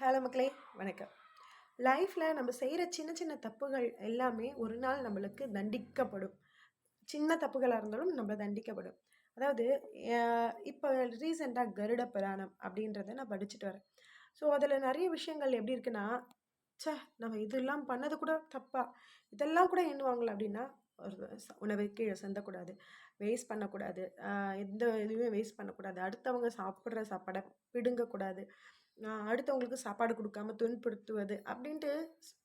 Hello மக்களே வணக்கம். லைஃப்பில் நம்ம செய்கிற சின்ன சின்ன தப்புகள் எல்லாமே ஒரு நாள் நம்மளுக்கு தண்டிக்கப்படும். சின்ன தப்புகளாக இருந்தாலும் நம்ம தண்டிக்கப்படும். அதாவது இப்போ ரீசெண்டாக கருட புராணம் அப்படின்றத நான் படிச்சுட்டு வரேன். ஸோ அதில் நிறைய விஷயங்கள் எப்படி இருக்குன்னா சே நம்ம இதெல்லாம் பண்ணது கூட தப்பா? இதெல்லாம் கூட எண்ணுவாங்களே அப்படின்னா ஒரு உணவை கீழே சந்தக்கூடாது வேஸ்ட் பண்ணக்கூடாது. எந்த இதுவுமே வேஸ்ட் பண்ணக்கூடாது. அடுத்தவங்க சாப்பிட்ற சாப்பாடை பிடுங்கக்கூடாது நான் அடுத்தவங்களுக்கு சாப்பாடு கொடுக்காம துன்புறுத்துவது அப்படின்ட்டு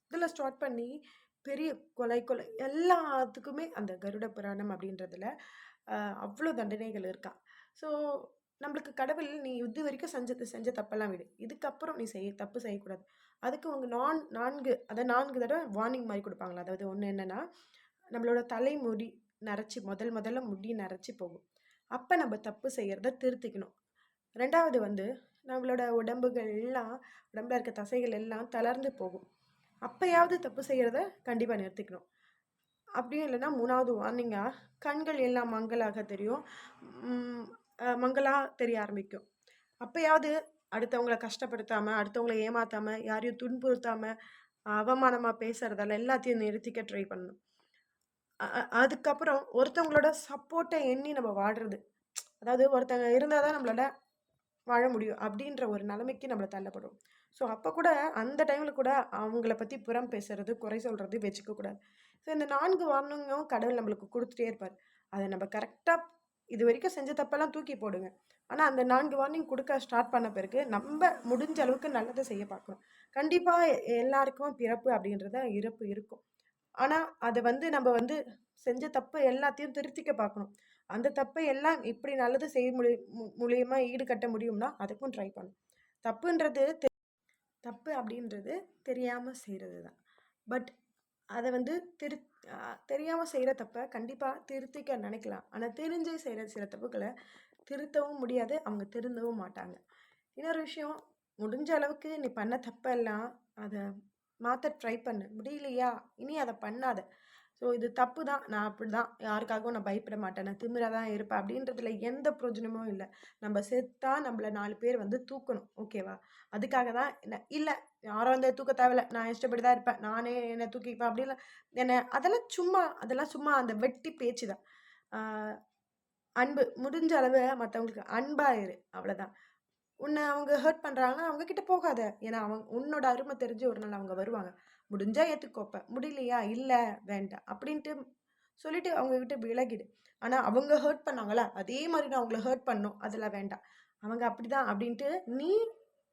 இதில் ஸ்டார்ட் பண்ணி பெரிய கொலை கொலை எல்லாத்துக்குமே அந்த கருட புராணம் அப்படின்றதுல அவ்வளோ தண்டனைகள் இருக்கா. ஸோ நம்மளுக்கு கடவுள் நீ இது வரைக்கும் செஞ்சது செஞ்ச தப்பெல்லாம் விடு. இதுக்கப்புறம் நீ செய்ய தப்பு செய்யக்கூடாது. அதுக்கு உங்கள் நான் நான்கு அதை நான்கு தடவை வார்னிங் மாதிரி கொடுப்பாங்களா? அதாவது ஒன்று என்னென்னா நம்மளோட தலைமுடி நரைச்சி முதல் முதல்ல முடி நரைச்சி போகும். அப்போ நம்ம தப்பு செய்கிறத திருத்திக்கணும். ரெண்டாவது வந்து நம்மளோட உடம்புகள் எல்லாம் உடம்புல இருக்க தசைகள் எல்லாம் தளர்ந்து போகும். அப்போயாவது தப்பு செய்கிறத கண்டிப்பாக நிறுத்திக்கணும். அப்படியும் இல்லைன்னா மூணாவது வார்னிங்காக கண்கள் எல்லாம் மங்களாக தெரியும். மங்களாக தெரிய ஆரம்பிக்கும். அப்போயாவது அடுத்தவங்களை கஷ்டப்படுத்தாமல் அடுத்தவங்களை ஏமாற்றாமல் யாரையும் துன்புறுத்தாமல் அவமானமாக பேசுகிறதால எல்லாத்தையும் நிறுத்திக்க ட்ரை பண்ணணும். அதுக்கப்புறம் ஒருத்தவங்களோட சப்போர்ட்டை எண்ணி நம்ம வாடுறது. அதாவது ஒருத்தங்க இருந்தால் தான் நம்மளோட வாழ முடியும் அப்படின்ற ஒரு நிலைமைக்கு நம்மளை தள்ளப்படும். ஸோ அப்போ கூட அந்த டைமில் கூட அவங்கள பற்றி புறம் பேசுறது குறை சொல்கிறது வச்சுக்கக்கூடாது ஸோ இந்த நான்கு வார்னிங்கும் கடவுள் நம்மளுக்கு கொடுத்துட்டே இருப்பார். அதை நம்ம கரெக்டாக இது வரைக்கும் செஞ்ச தப்பெல்லாம் தூக்கி போடுங்க. ஆனால் அந்த நான்கு வார்னிங் கொடுக்க ஸ்டார்ட் பண்ண பிறகு நம்ம முடிஞ்ச அளவுக்கு நல்லதை செய்ய பார்க்கணும். கண்டிப்பாக எல்லாருக்கும் பிறப்பு அப்படின்றத இறப்பு இருக்கும். ஆனால் அதை வந்து நம்ம வந்து செஞ்ச தப்பை எல்லாத்தையும் திருத்திக்க பார்க்கணும் அந்த தப்பை எல்லாம் இப்படி நல்லது செய்ய முடியும் மூலியமா ஈடுகட்ட முடியும்னா அதுக்கும் ட்ரை பண்ணும் தப்புன்றது தப்பு அப்படின்றது தெரியாமல் செய்கிறது தான் பட் அதை வந்து திரு தெரியாமல் செய்கிற தப்பை கண்டிப்பாக திருத்திக்க நினைக்கலாம். ஆனால் தெரிஞ்சு செய்கிற சில தப்புகளை திருத்தவும் முடியாது அவங்க திருந்தவும் மாட்டாங்க. இன்னொரு விஷயம் முடிஞ்ச அளவுக்கு நீ பண்ண தப்பெல்லாம் அதை மாற்ற ட்ரை பண்ணு. முடியலையா? இனி அதை பண்ணாத. ஸோ இது தப்பு தான் நான் அப்படி தான் யாருக்காகவும் நான் பயப்பட மாட்டேன். நான் திமிராக தான் இருப்பேன். அப்படின்றதுல எந்த பிரயோஜனமும் இல்லை. நம்ம செத்தா நம்மளை நாலு பேர் வந்து தூக்கணும். ஓகேவா? அதுக்காக தான் என்ன? இல்லை யாரும் வந்து தூக்க தேவையில்ல. நான் இஷ்டப்படி தான் இருப்பேன். நானே என்னை தூக்கிப்பேன் அப்படிலாம் என்ன? அதெல்லாம் சும்மா அதெல்லாம் சும்மா அந்த வெட்டி பேச்சு தான் அன்பு. முடிஞ்ச அளவு மற்றவங்களுக்கு அன்பாயிரு அவ்வளோதான் உன்னை அவங்க ஹர்ட் பண்ணுறாங்கன்னா அவங்க கிட்ட போகாத. ஏன்னா அவங்க உன்னோட அருமை தெரிஞ்சு ஒரு நாள் அவங்க வருவாங்க. முடிஞ்சால் ஏற்றுக்கோப்ப முடியலையா? இல்லை வேண்டாம். அப்படின்ட்டு சொல்லிட்டு அவங்கக்கிட்ட விலகிடு. ஆனால் அவங்க ஹர்ட் பண்ணாங்களா? அதே மாதிரி நான் அவங்கள ஹர்ட் பண்ணும் அதெல்லாம் வேண்டாம். அவங்க அப்படிதான் அப்படின்ட்டு நீ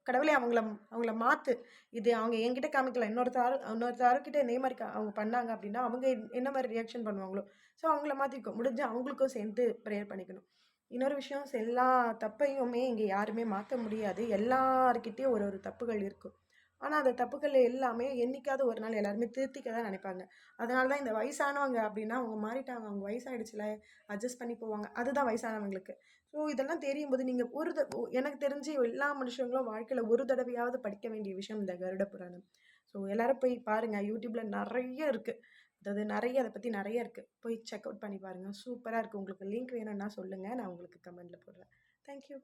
கடவுளே அவங்கள அவங்கள மாற்று இது அவங்க என்கிட்ட காமிக்கல. இன்னொருத்தாரு இன்னொருத்தாருக்கிட்ட இதே மாதிரி அவங்க பண்ணாங்க அப்படின்னா அவங்க என்ன மாதிரி ரியாக்ஷன் பண்ணுவாங்களோ? ஸோ அவங்கள மாற்றிக்கோ முடிஞ்சு அவங்களுக்கும் சேர்ந்து ப்ரேயர் பண்ணிக்கணும். இன்னொரு விஷயம் எல்லா தப்பையுமே இங்கே யாருமே மாற்ற முடியாது. எல்லாருக்கிட்டேயும் ஒரு ஒரு தப்புகள் இருக்கும். ஆனால் அந்த தப்புகள் எல்லாமே என்றைக்காவது ஒரு நாள் எல்லாருமே திருத்திக்க தான் நினைப்பாங்க. அதனால தான் இந்த வயசானவங்க அப்படின்னா அவங்க மாறிட்டாங்க அவங்க வயசாகிடுச்சுல அட்ஜஸ்ட் பண்ணி போவாங்க. அதுதான் வயசானவங்களுக்கு. ஸோ இதெல்லாம் தெரியும் போது நீங்கள் ஒரு த எனக்கு தெரிஞ்சு எல்லா மனுஷங்களும் வாழ்க்கையில் ஒரு தடவையாவது படிக்க வேண்டிய விஷயம் இந்த கருட புராணம் ஸோ எல்லோரும் போய் பாருங்கள் யூடியூப்பில் நிறைய இருக்குது அதாவது நிறைய அதை பற்றி நிறைய இருக்குது போய் செக் அவுட் பண்ணி பாருங்கள் சூப்பராக இருக்குது உங்களுக்கு லிங்க் வேணும்னா சொல்லுங்கள் நான் உங்களுக்கு கமெண்ட்டில் போடுறேன். தேங்க்யூ